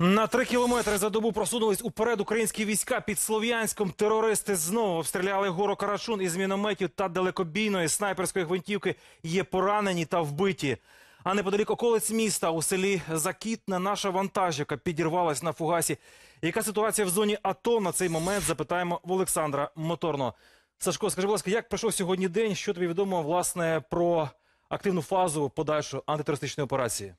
На три кілометри за добу просунулись уперед українські війська під Слов'янськом. Терористи знову обстріляли гору Карачун із мінометів та далекобійної снайперської гвинтівки. Є поранені та вбиті. А неподалік околиць міста у селі Закітне наша вантажівка підірвалась на фугасі. Яка ситуація в зоні АТО на цей момент? Запитаємо в Олександра Моторного. Сашко, скажи, будь ласка, як пройшов сьогодні день? Що тобі відомо власне про активну фазу подальшої антитерористичної операції?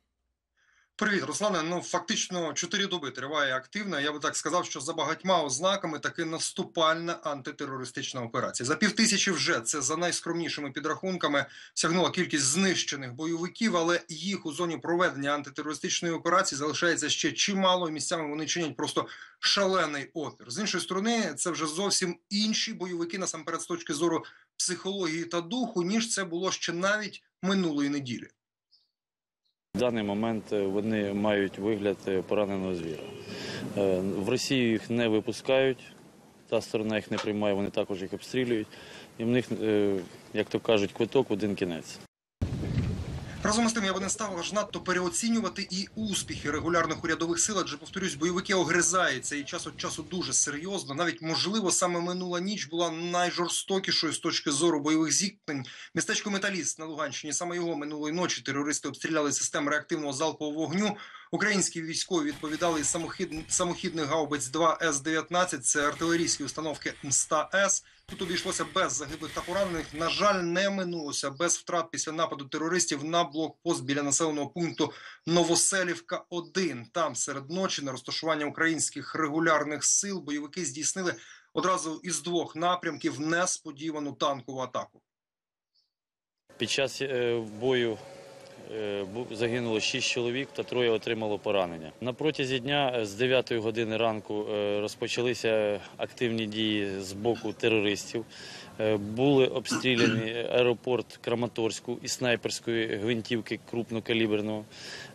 Привіт, Руслане. Ну фактично чотири доби триває активна. Я би так сказав, що за багатьма ознаками таки наступальна антитерористична операція. За півтисячі вже це за найскромнішими підрахунками сягнула кількість знищених бойовиків, але їх у зоні проведення антитерористичної операції залишається ще чимало. і Місцями вони чинять просто шалений опір. З іншої сторони, це вже зовсім інші бойовики, насамперед з точки зору психології та духу, ніж це було ще навіть минулої неділі. В даний момент е, вони мають вигляд е, пораненого звіра. Е, В Росію їх не випускають, та сторона їх не приймає, вони також їх обстрілюють. І в них, як то кажуть, квиток один кінець. Разом з тим, я би не став аж надто переоцінювати і успіхи регулярних урядових сил, адже повторюсь, бойовики огризаються і час від часу дуже серйозно. Навіть можливо, саме минула ніч була найжорстокішою з точки зору бойових зіткнень. Містечко Металіст на Луганщині. Саме його минулої ночі терористи обстріляли систем реактивного залпового вогню. Українські військові відповідали із самохід... самохідних гаубиць 2 С 19 Це артилерійські установки Мста С. Тут обійшлося без загиблих та поранених. На жаль, не минулося без втрат після нападу терористів на блокпост біля населеного пункту Новоселівка. 1 там серед ночі на розташування українських регулярних сил бойовики здійснили одразу із двох напрямків несподівану танкову атаку. Під час е, бою загинуло 6 чоловік та троє отримало поранення. На протязі дня е, з 9 години ранку е, розпочалися активні дії з боку терористів. Е, Були обстріляні аеропорт Краматорську із снайперської гвинтівки крупнокаліберного.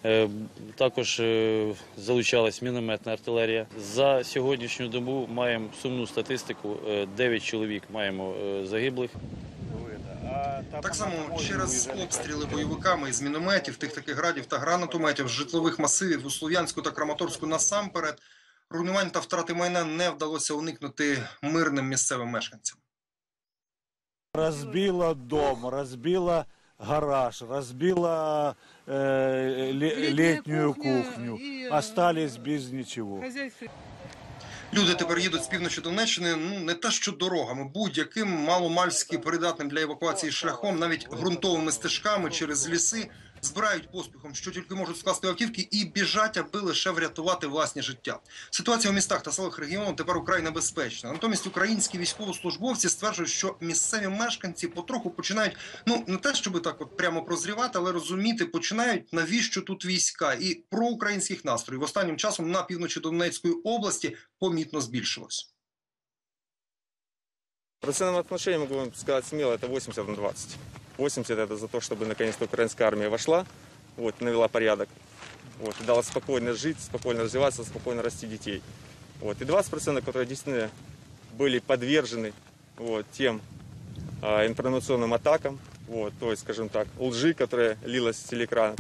Е, Також е, залучалась мінометна артилерія. За сьогоднішню добу маємо сумну статистику. 9 чоловік маємо е, загиблих. Так само через обстріли бойовиками із мінометів, тих таких градів та гранатометів з житлових масивів у Слов'янську та Краматорську насамперед руйнувань та втрати майна не вдалося уникнути мирним місцевим мешканцям. Разбила дом, разбила гараж, разбила э, Летняя кухню. э, Остались без ничего. Люди тепер їдуть з півночі Донеччини. Ну не те, що дорогами, будь-яким маломальськи придатним для евакуації шляхом, навіть ґрунтовими стежками через ліси, збирають поспіхом, що тільки можуть скласти автівки, і біжать, аби лише врятувати власні життя. Ситуація у містах та селах регіону тепер украй небезпечна. Натомість українські військовослужбовці стверджують, що місцеві мешканці потроху починають ну не те, щоб так от прямо прозрівати, але розуміти починають навіщо тут війська і проукраїнських настроїв останнім часом на півночі Донецької області помітно збільшилось. В процентном отношении могу вам сказать смело, это 80 на 20. 80 это за то, чтобы наконец-то украинская армия вошла, вот, навела порядок, вот, дала спокойно жить, спокойно развиваться, спокойно расти детей. Вот, и 20%, которые действительно были подвержены вот, тем а, информационным атакам, вот, то есть, скажем так, лжи, которая лилась с телеэкрана.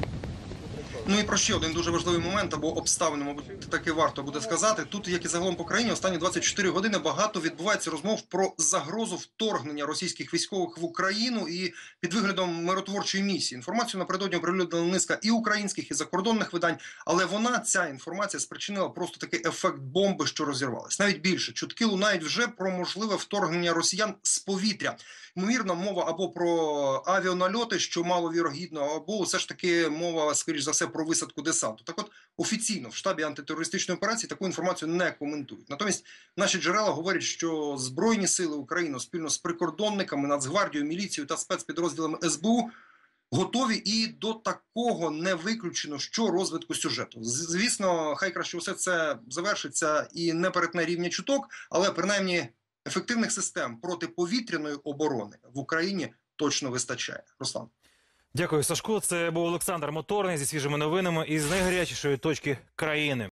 Ну і про ще один дуже важливий момент або обставини, мабуть, таки варто буде сказати. Тут, як і загалом по країні, останні 24 години багато відбувається розмов про загрозу вторгнення російських військових в Україну і під виглядом миротворчої місії. Інформацію напередодні оприлюднила низка і українських, і закордонних видань. Але вона ця інформація спричинила просто такий ефект бомби, що розірвалась. Навіть більше чутки лунають вже про можливе вторгнення росіян з повітря. Ймовірно, мова або про авіанальоти, що мало вірогідно, або все ж таки мова, скоріш за все, про висадку десанту. Так от офіційно в штабі антитерористичної операції таку інформацію не коментують. Натомість наші джерела говорять, що збройні сили України спільно з прикордонниками, Нацгвардією, міліцією та спецпідрозділами СБУ. Готові і до такого не виключено, що розвитку сюжету. Звісно, хай краще все це завершиться і не перетне рівня чуток, але принаймні ефективних систем протиповітряної оборони в Україні точно вистачає. Руслан. Дякую, Сашко. Це був Олександр Моторний зі свіжими новинами із найгарячішої точки країни.